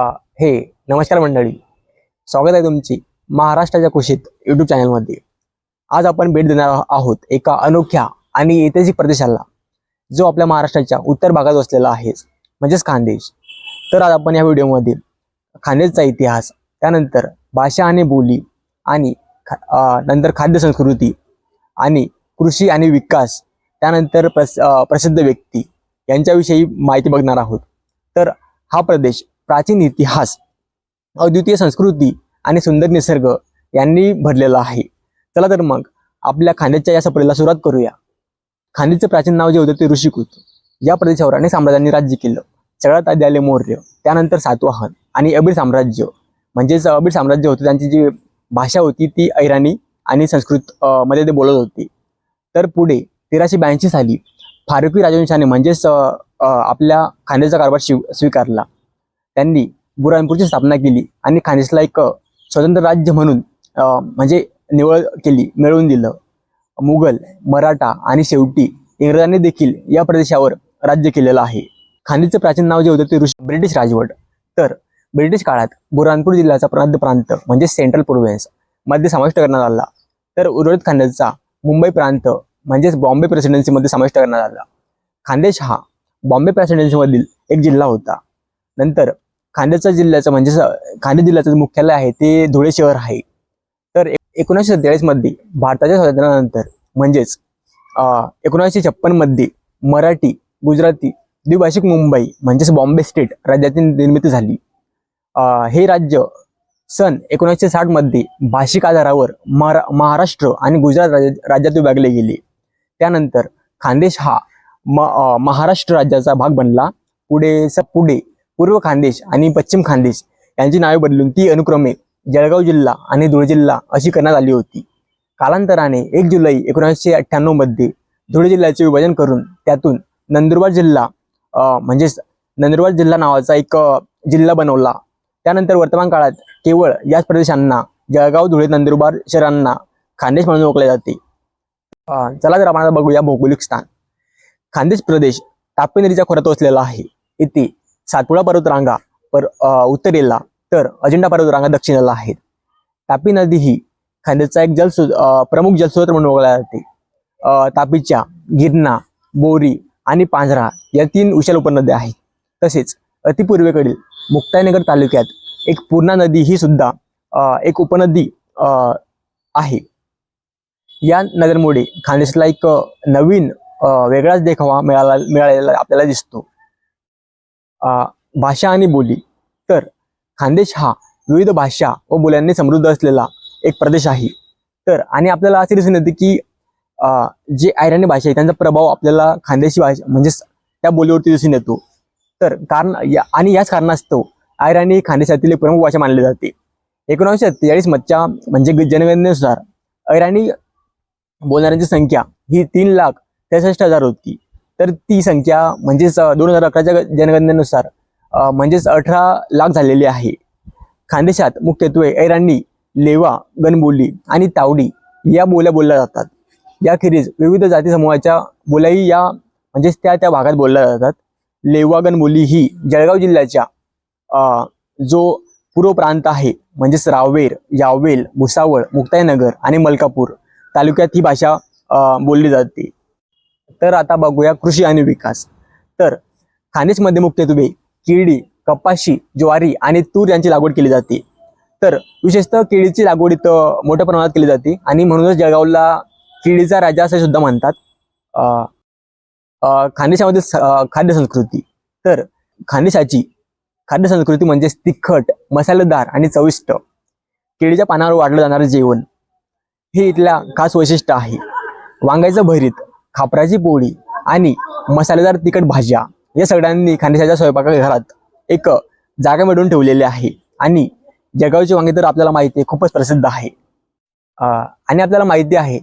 हे नमस्कार मंडळी. स्वागत आहे तुमची महाराष्ट्राच्या कुशीत यूट्यूब चॅनलमध्ये आज आपण भेट देणार आहोत एका अनोख्या आणि ऐतिहासिक प्रदेशाला जो आपल्या महाराष्ट्राच्या उत्तर भागात वसलेला आहे म्हणजेच खानदेश. तर आज आपण या व्हिडिओमध्ये खानदेशचा इतिहास त्यानंतर भाषा आणि बोली आणि खा नंतर खाद्य संस्कृती आणि कृषी आणि विकास त्यानंतर प्रस प्रसिद्ध व्यक्ती यांच्याविषयी माहिती बघणार आहोत. तर हा प्रदेश प्राचीन इतिहास अद्वितीय संस्कृती आणि सुंदर निसर्ग यांनी भरलेला आहे. चला तर मग आपल्या खांद्याच्या या सफरीला सुरुवात करूया. खांदेचं प्राचीन नाव जे होतं ते ऋषिकूत. या प्रदेशावर अनेक साम्राज्यांनी राज्य केलं. सगळ्यात आधी आले मौर्य त्यानंतर सातवाहन आणि अबीर साम्राज्य. म्हणजेच अबीर साम्राज्य होतं त्यांची जी भाषा होती ती ऐराणी आणि संस्कृत मध्ये ते बोलत होते. तर पुढे तेराशे ब्याऐंशी साली फारुकी राजवंशाने म्हणजेच आपल्या खांद्याचा कारभार शिव स्वीकारला. त्यांनी बुरानपूरची स्थापना केली आणि खानिसला एक स्वतंत्र राज्य म्हणून म्हणजे निवड केली मिळवून दिलं. मुघल मराठा आणि शेवटी इंग्रजांनी देखील या प्रदेशावर राज्य केलेलं आहे. खानदेशचं प्राचीन नाव जे होतं ते ऋषी ब्रिटिश राजवट. तर ब्रिटिश काळात बुरानपूर जिल्ह्याचा प्रांत प्रांत म्हणजे सेंट्रल प्रोव्हिन्समध्ये समाविष्ट करण्यात आला. तर उर्वरित खानदेशचा मुंबई प्रांत म्हणजेच बॉम्बे प्रेसिडेन्सीमध्ये समाविष्ट करण्यात आला. खानदेश हा बॉम्बे प्रेसिडेन्सीमधील एक जिल्हा होता. नंतर खांद्याच्या जिल्ह्याचं म्हणजे स- खांदे जिल्ह्याचं जे मुख्यालय आहे ते धुळे शहर आहे. तर एकोणीसशे सत्तेचाळीसमध्ये भारताच्या स्वातंत्र्यानंतर म्हणजेच एकोणीसशे छप्पनमध्ये मराठी गुजराती द्विभाषिक मुंबई म्हणजेच बॉम्बे स्टेट राज्याची निर्मिती झाली. हे राज्य सन एकोणीसशे साठमध्ये भाषिक आधारावर महारा महाराष्ट्र आणि गुजरात राज्य राज्यात विभागले गेले. त्यानंतर खानदेश हा म महाराष्ट्र राज्याचा भाग बनला. पुढे स पुढे पूर्व खानदेश आणि पश्चिम खानदेश यांची नावे बदलून ती अनुक्रमे जळगाव जिल्हा आणि धुळे जिल्हा अशी करण्यात आली होती. कालांतराने एक जुलै एकोणीसशे अठ्ठ्याण्णवमध्ये धुळे जिल्ह्याचे विभाजन करून त्यातून नंदुरबार जिल्हा अं, म्हणजेच नंदुरबार जिल्हा नावाचा एक जिल्हा बनवला. त्यानंतर वर्तमान काळात केवळ याच प्रदेशांना जळगाव धुळे नंदुरबार शहरांना खानदेश म्हणून ओळखले जाते. चला तर आपण बघूया भौगोलिक स्थान. खानदेश प्रदेश तापी नदीच्या खोऱ्यात वसलेला आहे. इथे सातपुडा पर्वतरांगा पर उत्तरेला तर अजिंठा पर्वतरांगा दक्षिणेला आहेत. तापी नदी ही खानदेशचा एक जलस्रोत प्रमुख जलस्रोत म्हणून ओळखला जाते. तापीच्या गिरणा बोरी आणि पांझरा या तीन उशाल उपनद्या आहेत. तसेच अतिपूर्वेकडील मुक्ताईनगर तालुक्यात एक पूर्णा नदी ही सुद्धा एक उपनदी आहे. या नद्यांमुळे खानदेशला एक नवीन वेगळाच देखावा मिळाला मिळालेला आपल्याला दिसतो. भाषा आणि बोली. तर खानदेश हा विविध भाषा व बोल्यांनी समृद्ध असलेला एक प्रदेश आहे. तर आणि आपल्याला असे दिसून येते की जे आयराणी भाषा आहे त्यांचा प्रभाव आपल्याला खानदेशी भाषा म्हणजेच त्या बोलीवरती दिसून येतो. तर कारण या आणि याच कारणास्तव आयराणी ही खानदेशातील एक प्रमुख भाषा मानली जाते. एकोणावीसशे सत्तेचाळीस मधच्या म्हणजे जनगणनेनुसार ऐराणी बोलणाऱ्यांची संख्या ही तीन लाख त्रेसष्ट हजार होती. तर ती संख्या म्हणजेच दोन हजार अकराच्या जनगणनेनुसार म्हणजेच अठरा लाख झालेली आहे. खानदेशात मुख्यत्वे ऐराणी लेवा गणबोली आणि तावडी या बोल्या बोलल्या जातात. याखेरीज विविध जाती समूहाच्या बोल्याही या म्हणजेच त्या त्या भागात बोलल्या जातात. लेवा गणबोली ही जळगाव जिल्ह्याच्या जो पूर्व प्रांत आहे म्हणजेच रावेर यावेल भुसावळ मुक्ताईनगर आणि मलकापूर तालुक्यात ही भाषा बोलली जाते. तर आता बघूया कृषी आणि विकास. तर खानदेशमध्ये मुख्यत्वे केळी कपाशी ज्वारी आणि तूर यांची लागवड केली जाते. तर विशेषतः केळीची लागवड इथं मोठ्या प्रमाणात केली जाते आणि म्हणूनच जळगावला केळीचा राजा असे सुद्धा म्हणतात. अ, खाद्य संस्कृती. तर खानदेशाची खाद्य संस्कृती म्हणजेच तिखट मसालेदार आणि चविष्ट. केळीच्या पानावर वाढलं जाणारं जेवण हे इथल्या खास वैशिष्ट्य आहे. वांगायचं भरीत. खापराची पोळी आणि मसालेदार तिखट भाज्या या सगळ्यांनी खानदेशाच्या स्वयंपाकघरात एक जागा मिळवून ठेवलेली आहे. आणि जळगावची वांगी तर आपल्याला माहिती आहे खूपच प्रसिद्ध आहे. आणि आपल्याला माहिती आहे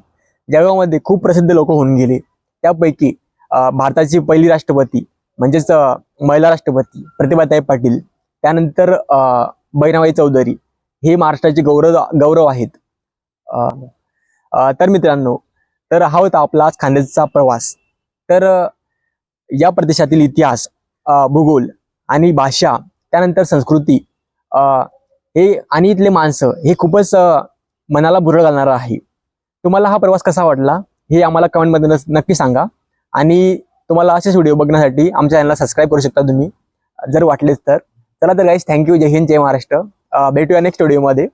जळगावमध्ये खूप प्रसिद्ध लोक होऊन गेले. त्यापैकी भारताची पहिली राष्ट्रपती म्हणजेच महिला राष्ट्रपती प्रतिभाताई पाटील त्यानंतर बहिणाबाई चौधरी हे महाराष्ट्राचे गौरव गौरव आहेत. तर मित्रांनो तर हा होता आपला आज खानदेशचा प्रवास. तर या प्रदेशातील इतिहास भूगोल आणि भाषा त्यानंतर संस्कृती हे आणि इथले माणसं हे खूपच मनाला बुरळ घालणारं आहे. तुम्हाला हा प्रवास कसा वाटला हे आम्हाला कमेंटमध्ये नस- नक्की सांगा. आणि तुम्हाला असेच व्हिडिओ बघण्यासाठी आमच्या चॅनलला सबस्क्राईब करू शकता तुम्ही. जर वाटलेच तर. चला तर गाईस थँक्यू जय हिंद जय महाराष्ट्र. भेटूया नेक्स्ट व्हिडिओमध्ये